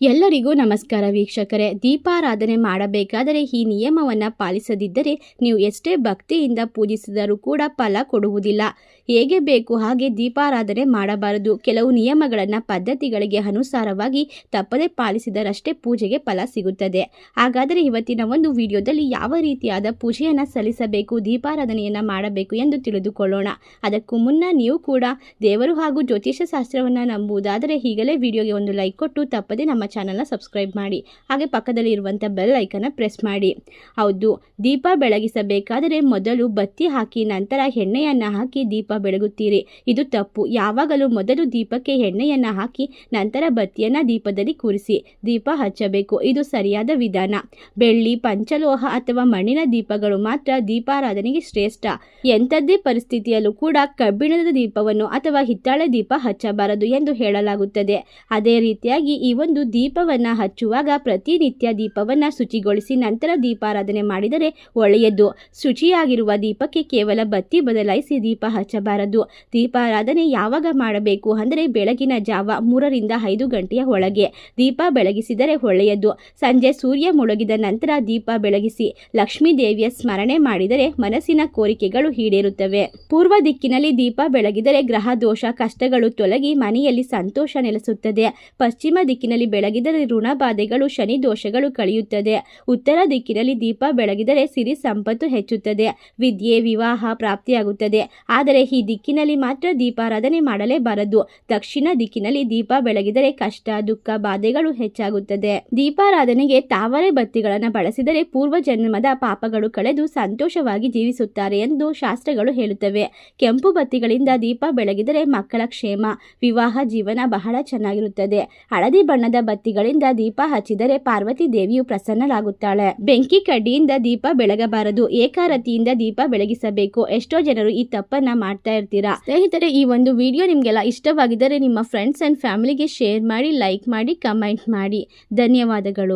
ಎಲ್ಲರಿಗೂ ನಮಸ್ಕಾರ ವೀಕ್ಷಕರೇ. ದೀಪಾರಾಧನೆ ಮಾಡಬೇಕಾದರೆ ಈ ನಿಯಮವನ್ನು ಪಾಲಿಸದಿದ್ದರೆ ನೀವು ಎಷ್ಟೇ ಭಕ್ತಿಯಿಂದ ಪೂಜಿಸಿದರೂ ಕೂಡ ಫಲ ಕೊಡುವುದಿಲ್ಲ. ಹೇಗೆ ಬೇಕು ಹಾಗೆ ದೀಪಾರಾಧನೆ ಮಾಡಬಾರದು. ಕೆಲವು ನಿಯಮಗಳನ್ನು ಪದ್ಧತಿಗಳಿಗೆ ಅನುಸಾರವಾಗಿ ತಪ್ಪದೇ ಪಾಲಿಸಿದರಷ್ಟೇ ಪೂಜೆಗೆ ಫಲ ಸಿಗುತ್ತದೆ. ಹಾಗಾದರೆ ಇವತ್ತಿನ ಒಂದು ವಿಡಿಯೋದಲ್ಲಿ ಯಾವ ರೀತಿಯಾದ ಪೂಜೆಯನ್ನು ಸಲ್ಲಿಸಬೇಕು, ದೀಪಾರಾಧನೆಯನ್ನು ಮಾಡಬೇಕು ಎಂದು ತಿಳಿದುಕೊಳ್ಳೋಣ. ಅದಕ್ಕೂ ಮುನ್ನ ನೀವು ಕೂಡ ದೇವರು ಹಾಗೂ ಜ್ಯೋತಿಷ್ಯ ಶಾಸ್ತ್ರವನ್ನು ನಂಬುವುದಾದರೆ ಈಗಲೇ ವಿಡಿಯೋಗೆ ಒಂದು ಲೈಕ್ ಕೊಟ್ಟು ತಪ್ಪದೆ ನಮ್ಮ ಚಾನಲ್ನ ಸಬ್ಸ್ಕ್ರೈಬ್ ಮಾಡಿ. ಹಾಗೆ ಪಕ್ಕದಲ್ಲಿ ಇರುವಂಥ ಬೆಲ್ ಐಕನ್ನ ಪ್ರೆಸ್ ಮಾಡಿ. ಹೌದು, ದೀಪ ಬೆಳಗಿಸಬೇಕಾದರೆ ಮೊದಲು ಬತ್ತಿ ಹಾಕಿ, ನಂತರ ಎಣ್ಣೆಯನ್ನು ಹಾಕಿ ದೀಪ ಬೆಳಗುತ್ತೀರಿ. ಇದು ತಪ್ಪು. ಯಾವಾಗಲೂ ಮೊದಲು ದೀಪಕ್ಕೆ ಎಣ್ಣೆಯನ್ನು ಹಾಕಿ, ನಂತರ ಬತ್ತಿಯನ್ನು ದೀಪದಲ್ಲಿ ಕೂರಿಸಿ, ದೀಪ ಹಚ್ಚಬೇಕು. ಇದು ಸರಿಯಾದ ವಿಧಾನ. ಬೆಳ್ಳಿ, ಪಂಚಲೋಹ ಅಥವಾ ಮಣ್ಣಿನ ದೀಪಗಳು ಮಾತ್ರ ದೀಪಾರಾಧನೆಗೆ ಶ್ರೇಷ್ಠ. ಎಂಥದ್ದೇ ಪರಿಸ್ಥಿತಿಯಲ್ಲೂ ಕೂಡ ಕಬ್ಬಿಣದ ದೀಪವನ್ನು ಅಥವಾ ಹಿತ್ತಾಳೆ ದೀಪ ಹಚ್ಚಬಾರದು ಎಂದು ಹೇಳಲಾಗುತ್ತದೆ. ಅದೇ ರೀತಿಯಾಗಿ ಈ ಒಂದು ದೀಪವನ್ನು ಹಚ್ಚುವಾಗ ಪ್ರತಿನಿತ್ಯ ದೀಪವನ್ನು ಶುಚಿಗೊಳಿಸಿ ನಂತರ ದೀಪಾರಾಧನೆ ಮಾಡಿದರೆ ಒಳ್ಳೆಯದು. ಶುಚಿಯಾಗಿರುವ ದೀಪಕ್ಕೆ ಕೇವಲ ಬತ್ತಿ ಬದಲಾಯಿಸಿ ದೀಪ ಹಚ್ಚಬಾರದು. ದೀಪಾರಾಧನೆ ಯಾವಾಗ ಮಾಡಬೇಕು ಅಂದರೆ ಬೆಳಗಿನ ಜಾವ ಮೂರರಿಂದ ಐದು ಗಂಟೆಯ ಒಳಗೆ. ದೀಪ ಬೆಳಗಿಸಿದರೆ ಒಳ್ಳೆಯದು. ಸಂಜೆ ಸೂರ್ಯ ಮುಳುಗಿದ ನಂತರ ದೀಪ ಬೆಳಗಿಸಿ ಲಕ್ಷ್ಮೀ ದೇವಿಯ ಸ್ಮರಣೆ ಮಾಡಿದರೆ ಮನಸ್ಸಿನ ಕೋರಿಕೆಗಳು ಈಡೇರುತ್ತವೆ. ಪೂರ್ವ ದಿಕ್ಕಿನಲ್ಲಿ ದೀಪ ಬೆಳಗಿದರೆ ಗ್ರಹ ದೋಷ ಕಷ್ಟಗಳು ತೊಲಗಿ ಮನೆಯಲ್ಲಿ ಸಂತೋಷ ನೆಲೆಸುತ್ತದೆ. ಪಶ್ಚಿಮ ದಿಕ್ಕಿನಲ್ಲಿ ಬೆಳಗಿದರೆ ಋಣಬಾಧೆಗಳು ಶನಿ ದೋಷಗಳು ಕಳೆಯುತ್ತದೆ. ಉತ್ತರ ದಿಕ್ಕಿನಲ್ಲಿ ದೀಪ ಬೆಳಗಿದರೆ ಸಿರಿ ಸಂಪತ್ತು ಹೆಚ್ಚುತ್ತದೆ. ವಿದ್ಯೆ, ವಿವಾಹ ಪ್ರಾಪ್ತಿಯಾಗುತ್ತದೆ. ಆದರೆ ಈ ದಿಕ್ಕಿನಲ್ಲಿ ಮಾತ್ರ ದೀಪಾರಾಧನೆ ಮಾಡಲೇಬಾರದು. ದಕ್ಷಿಣ ದಿಕ್ಕಿನಲ್ಲಿ ದೀಪ ಬೆಳಗಿದರೆ ಕಷ್ಟ, ದುಃಖ, ಬಾಧೆಗಳು ಹೆಚ್ಚಾಗುತ್ತದೆ. ದೀಪಾರಾಧನೆಗೆ ತಾವರೆ ಬತ್ತಿಗಳನ್ನು ಬಳಸಿದರೆ ಪೂರ್ವ ಜನ್ಮದ ಪಾಪಗಳು ಕಳೆದು ಸಂತೋಷವಾಗಿ ಜೀವಿಸುತ್ತಾರೆ ಎಂದು ಶಾಸ್ತ್ರಗಳು ಹೇಳುತ್ತವೆ. ಕೆಂಪು ಬತ್ತಿಗಳಿಂದ ದೀಪ ಬೆಳಗಿದರೆ ಮಕ್ಕಳ ಕ್ಷೇಮ, ವಿವಾಹ ಜೀವನ ಬಹಳ ಚೆನ್ನಾಗಿರುತ್ತದೆ. ಹಳದಿ ಬಣ್ಣದ ಬತ್ತಿಗಳಿಂದ ದೀಪ ಹಚ್ಚಿದರೆ ಪಾರ್ವತಿ ದೇವಿಯು ಪ್ರಸನ್ನಳಾಗುತ್ತಾಳೆ. ಬೆಂಕಿ ಕಡ್ಡಿಯಿಂದ ದೀಪ ಬೆಳಗಬಾರದು. ಏಕಾರತಿಯಿಂದ ದೀಪ ಬೆಳಗಿಸಬೇಕು. ಎಷ್ಟೋ ಜನರು ಈ ತಪ್ಪನ್ನ ಮಾಡ್ತಾ ಇರ್ತೀರಾ? ಸ್ನೇಹಿತರೆ, ಈ ಒಂದು ವಿಡಿಯೋ ನಿಮಗೆಲ್ಲ ಇಷ್ಟವಾಗಿದ್ದರೆ ನಿಮ್ಮ ಫ್ರೆಂಡ್ಸ್ ಅಂಡ್ ಫ್ಯಾಮಿಲಿಗೆ ಶೇರ್ ಮಾಡಿ ಲೈಕ್ ಮಾಡಿ ಕಮೆಂಟ್ ಮಾಡಿ. ಧನ್ಯವಾದಗಳು.